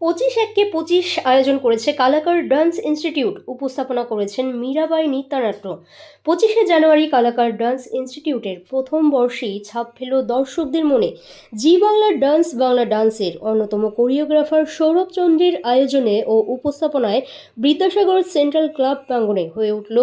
পঁচিশ এককে পঁচিশ আয়োজন করেছে কালাকার ডান্স ইনস্টিটিউট, উপস্থাপনা করেছেন মীরাবাই নৃত্যানাট্য। পঁচিশে জানুয়ারি কালাকার ডান্স ইনস্টিটিউটের প্রথম বর্ষেই ছাপ ফেল দর্শকদের মনে। জি বাংলা ডান্স বাংলা ডান্সের অন্যতম কোরিওগ্রাফার সৌরভ চন্দ্রের আয়োজনে ও উপস্থাপনায় বিদ্যাসাগর সেন্ট্রাল ক্লাব প্রাঙ্গণে হয়ে উঠল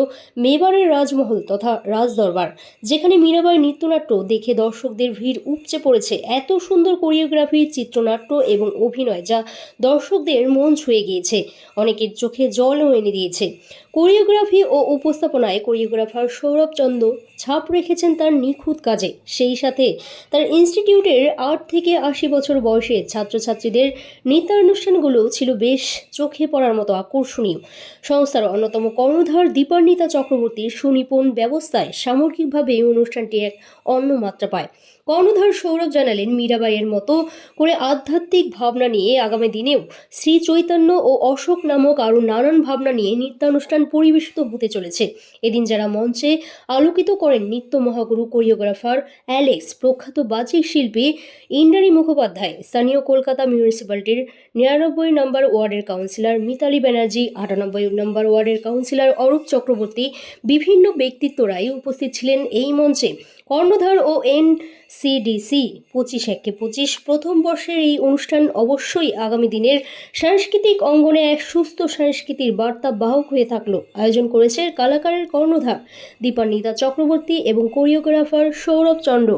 মেবারের রাজমহল তথা রাজদরবার, যেখানে মীরাবাই নৃত্যনাট্য দেখে দর্শকদের ভিড় উপচে পড়েছে। এত সুন্দর কোরিওগ্রাফি, চিত্রনাট্য এবং অভিনয় যা দর্শকদের মন ছুঁয়ে গিয়েছে। অনেকের চোখে জলও এনে দিয়েছে। কোরিওগ্রাফি ও উপস্থাপনায় কোরিওগ্রাফার সৌরভ চন্দ ছাপ রেখেছেন তার নিখুঁত কাজে। সেই সাথে তার ইনস্টিটিউটের আট থেকে আশি বছর বয়সে ছাত্রছাত্রীদের নৃত্যানুষ্ঠানগুলো ছিল বেশ চোখে পড়ার মতো আকর্ষণীয়। সংস্থার অন্যতম কর্ণধার দীপান্বিতা চক্রবর্তীর সুনিপুণ ব্যবস্থায় সামগ্রিকভাবে এই অনুষ্ঠানটি এক অন্য মাত্রা পায়। কর্ণধার সৌরভ জানালেন, মীরাবাইয়ের মতো করে আধ্যাত্মিক ভাবনা নিয়ে আগামী দিনেও শ্রী চৈতন্য ও অশোক নামক আরও নানান ভাবনা নিয়ে নৃত্যানুষ্ঠান পরিবেশিত হতে চলেছে। এদিন যারা মঞ্চে আলোকিত করেন নৃত্য মহাগুরু, কোরিওগ্রাফার অ্যালেক্স, প্রখ্যাত বাচিক শিল্পী ইন্দ্রাণী মুখোপাধ্যায়, স্থানীয় কলকাতা মিউনিসিপ্যালিটির নিরানব্বই নম্বর ওয়ার্ডের কাউন্সিলর মিতালি ব্যানার্জি, আটানব্বই নম্বর ওয়ার্ডের কাউন্সিলর অরূপ চক্রবর্তী, বিভিন্ন ব্যক্তিত্বরাই উপস্থিত ছিলেন এই মঞ্চে। কর্ণধার ও এন সিডিসি পঁচিশ একে পঁচিশ প্রথম বর্ষের এই অনুষ্ঠান অবশ্যই আগামী দিনের সাংস্কৃতিক অঙ্গনে এক সুস্থ সংস্কৃতির বার্তা বাহক হয়ে থাকল। আয়োজন করেছে কালাকারের কর্ণধার দীপান্বিতা চক্রবর্তী এবং কোরিওগ্রাফার সৌরভ চন্দ্র।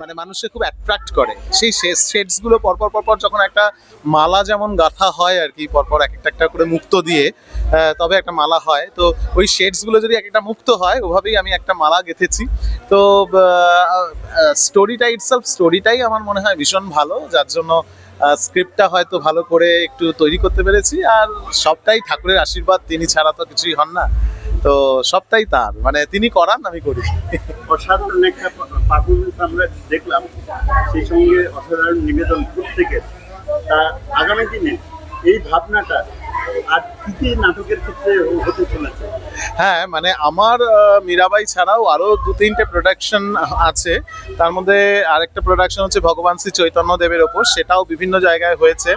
মানে মানুষকে খুব অ্যাট্রাক্ট করে। সেই শেডসগুলো পরপর পরপর যখন একটা মালা যেমন গাঁথা হয় আর কি, পরপর এক একটা একটা করে মুক্ত দিয়ে তবে একটা মালা হয়। তো ওই শেডসগুলো যদি এক একটা মুক্ত হয়, ওভাবেই আমি একটা মালা গেঁথেছি। তো স্টোরিটা ইটসেলফ স্টোরিটাই আমার মনে হয় ভীষণ ভালো। যার জন্য স্ক্রিপ্টটা হয়তো ভালো করে একটু তৈরি করতে পেরেছি। আর সবটাই ঠাকুরের আশীর্বাদ, তিনি ছাড়া তো কিছুই হন না। তো সবটাই তার। মানে তিনি করান, আমি করি। অসাধারণ একটা পারফরমেন্স আমরা দেখলাম। সেই সঙ্গে অসাধারণ নিবেদন প্রত্যেকের। তা আগামী দিনে এই ভাবনাটা আর কি কি নাটকের ক্ষেত্রে হতে চলেছে? হ্যাঁ মানে আমার মীরাবাই ছাড়াও আরও দু তিনটে প্রোডাকশন আছে। তার মধ্যে আরেকটা প্রোডাকশন হচ্ছে ভগবান শ্রী চৈতন্য দেবের ওপর, সেটাও বিভিন্ন জায়গায় হয়েছে।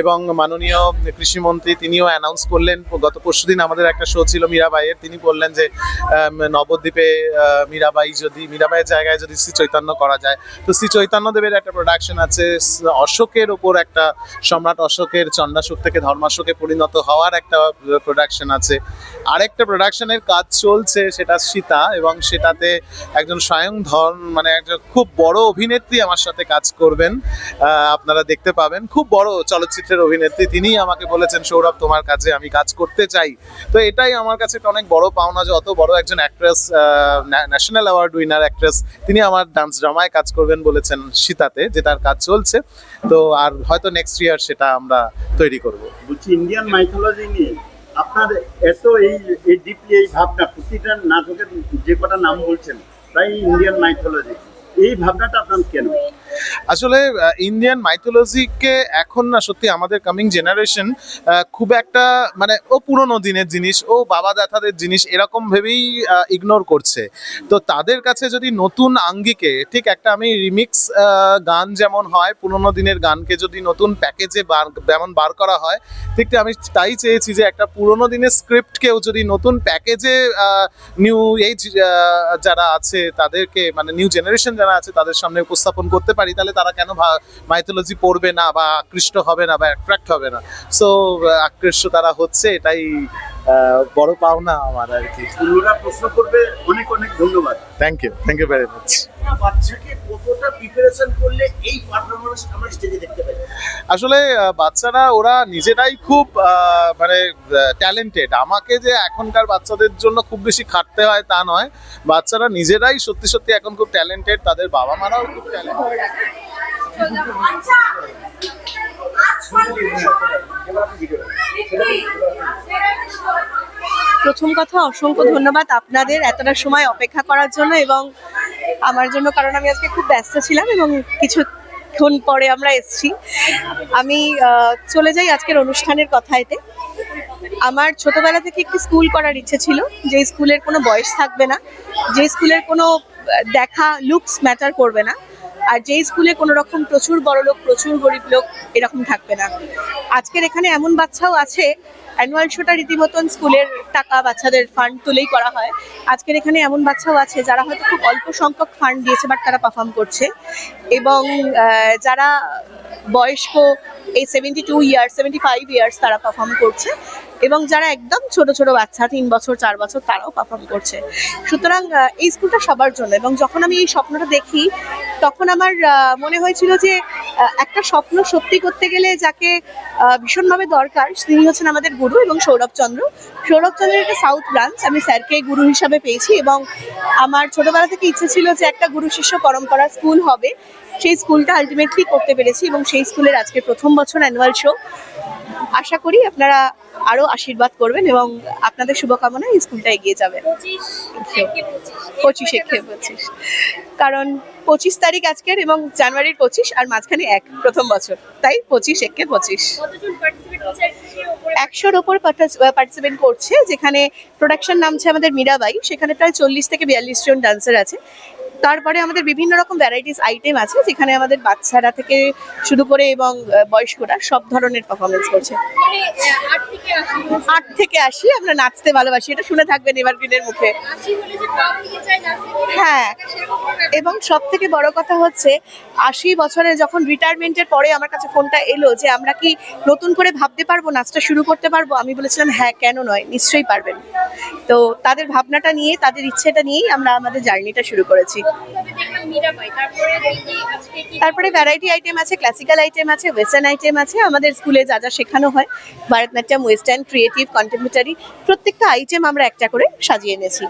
এবং মাননীয় কৃষিমন্ত্রী তিনিও অ্যানাউন্স করলেন, গত পরশুদিন আমাদের একটা শো ছিল মীরাবাইয়ের, তিনি বললেন যে নবদ্বীপে মীরাবাই যদি, মীরাবাইয়ের জায়গায় যদি শ্রী চৈতন্য করা যায়। তো শ্রী চৈতন্য দেবের একটা প্রোডাকশন আছে অশোকের ওপর একটা, সম্রাট অশোকের চণ্ডাশোক থেকে ধর্মাশোকে পরিণত হওয়ার একটা প্রোডাকশন আছে। আরেকটা প্রোডাকশনের কাজ চলছে, সেটা সীতা এবং সেটাতে একজন স্বয়ং ধর্ম মানে একজন খুব বড় অভিনেত্রী আমার সাথে কাজ করবেন। আপনারা দেখতে পাবেন, খুব বড় চলচ্চিত্রের অভিনেত্রী। তিনিই আমাকে বলেছেন, সৌরভ, তোমার কাছে আমি কাজ করতে চাই। তো এটাই আমার কাছে একটা অনেক বড় পাওনা যে অত বড় একজন actress national award winner actress তিনি আমার ডান্স ড্রামায় কাজ করবেন বলেছেন সীতাতে যেটার কাজ চলছে। তো আর হয়তো নেক্সট ইয়ার সেটা আমরা তৈরি করব। বলছি ইন্ডিয়ান মাইথোলজি নিয়ে। আপনার এত এই এই এই ভাবনা, প্রতিটা নাটকের যে কটা নাম বলছেন তাই ইন্ডিয়ান মাইথোলজি এই ভাবনাটা আপনার কেন? আসলে ইন্ডিয়ান মাইথোলজিকে এখন না সত্যি আমাদের কামিং জেনারেশন খুব একটা মানে ও পুরনো দিনের জিনিস, ও বাবা দাদাদের জিনিস এরকম ভেবেই ইগনোর করছে। তো তাদের কাছে যদি নতুন আঙ্গিকে, ঠিক একটা আমি রিমিক্স গান যেমন হয়, পুরোনো দিনের গানকে যদি নতুন প্যাকেজে বার, যেমন বার করা হয়, ঠিক আমি তাই চেয়েছি যে একটা পুরোনো দিনের স্ক্রিপ্টকেও যদি নতুন প্যাকেজে নিউ এইজ যারা আছে, তাদেরকে মানে নিউ জেনারেশন যারা আছে, তাদের সামনে উপস্থাপন করতে পারি, তাহলে তারা কেন মাইথোলজি পড়বে না বা আকৃষ্ট হবে না বা অ্যাট্রাক্ট হবে না? সো আকৃষ্ট তারা হচ্ছে, এটাই বড় পাওনা আমার আর কি। অন্যরা প্রশ্ন করবে অনেক অনেক ধন্যবাদ। Thank you thank you very much বাচ্চাকে কতটা প্রিপারেশন করলে এই পারফরমেন্স আমরা স্টেজে দেখতে পাই? আসলে বাচ্চারা ওরা নিজেরাই খুব মানে ট্যালেন্টেড আমাকে যে এখনকার বাচ্চাদের জন্য খুব বেশি খাটতে হয় তা নয়। বাচ্চারা নিজেরাই সত্যি সত্যি এখন খুব ট্যালেন্টেড তাদের বাবা মারাও খুব ট্যালেন্টেড প্রথম কথা, অসংখ্য ধন্যবাদ আপনাদের এতটা সময় অপেক্ষা করার জন্য এবং আমার জন্য, কারণ আমি আজকে খুব ব্যস্ত ছিলাম এবং কিছুক্ষণ পরে আমরা এসেছি। আমি চলে যাই আজকের অনুষ্ঠানের কথা এতে আমার ছোটবেলা থেকে একটি স্কুল করার ইচ্ছে ছিল, যে স্কুলের কোনো বয়স থাকবে না, যে স্কুলের কোনো দেখা লুকস ম্যাটার করবে না। আর যেই স্কুলে কোনো রকম প্রচুর বড় লোক, প্রচুর গরিব লোক এরকম থাকবে না। আজকের এখানে এমন বাচ্চাও আছে, অ্যানুয়াল শোটা রীতিমতন স্কুলের টাকা বাচ্চাদের ফান্ড তুলেই করা হয়। আজকের এখানে এমন বাচ্চাও আছে যারা হয়তো খুব অল্প সংখ্যক ফান্ড দিয়েছে বাট তারা পারফর্ম করছে। এবং যারা বয়স্ক, এই seventy two years seventy five years তারা পারফর্ম করছে। এবং যারা একদম ছোট ছোট বাচ্চা, তিন বছর, চার বছর তারাও পারফর্ম করছে। সুতরাং এই স্কুলটা সবার জন্য এবং যখন আমি এই স্বপ্নটা দেখি তখন আমার মনে হয়েছিল যে একটা স্বপ্ন সত্যি করতে গেলে যাকে ভীষণভাবে দরকার তিনি হচ্ছেন আমাদের গুরু এবং সৌরভ চন্দ্র। সৌরভ চন্দ্রের একটা সাউথ ব্রাঞ্চ আমি স্যারকে গুরু হিসাবে পেয়েছি এবং আমার ছোটবেলা থেকে ইচ্ছে ছিল যে একটা গুরু শিষ্য পরম্পরা স্কুল হবে। সেই স্কুলটা আলটিমেটলি করতে পেরেছি এবং সেই স্কুলের আজকে প্রথম বছর অ্যানুয়াল শো আশা করি আপনারা আরও আশীর্বাদ করবেন এবং আপনাদের শুভকামনায় এই স্কুলটা এগিয়ে যাবে। পঁচিশ পঁচিশ কারণ পঁচিশ তারিখ আজকের এবং জানুয়ারির পঁচিশ আর মাঝখানে এক, প্রথম বছর। তাই পঁচিশ একে পঁচিশ। একশোর ওপর পার্টিসিপেন্ট করছে, যেখানে প্রোডাকশন নামছে আমাদের মীরাবাই। সেখানে প্রায় চল্লিশ থেকে বিয়াল্লিশ জন ডান্সার আছে। তারপরে আমাদের বিভিন্ন রকম ভ্যারাইটিস আইটেম আছে, যেখানে আমাদের বাচ্চারা থেকে শুরু করে এবং বয়স্করা সব ধরনের পারফরমেন্স করছে। আট থেকে আসি আমরা নাচতে ভালোবাসি, এটা শুনে থাকবেন এভারগ্রিনের মুখে। হ্যাঁ এবং সব থেকে বড় কথা হচ্ছে, আশি বছরে যখন রিটায়ারমেন্টের পরে আমার কাছে ফোনটা এলো যে, আমরা কি নতুন করে ভাবতে পারব নাচটা শুরু করতে পারব? আমি বলেছিলাম হ্যাঁ কেন নয়, নিশ্চয়ই পারবেন। তো তাদের ভাবনাটা নিয়ে, তাদের ইচ্ছেটা নিয়েই আমরা আমাদের জার্নিটা শুরু করেছি। তারপরে ভ্যারাইটি আইটেম আছে ক্লাসিক্যাল আইটেম আছে ওয়েস্টার্ন আইটেম আছে, আমাদের স্কুলে যা যা শেখানো হয়, ভারতনাট্যম ওয়েস্টার্ন ক্রিয়েটিভ কন্টেম্পোরারি প্রত্যেকটা আইটেম আমরা একটা করে সাজিয়ে এনেছি।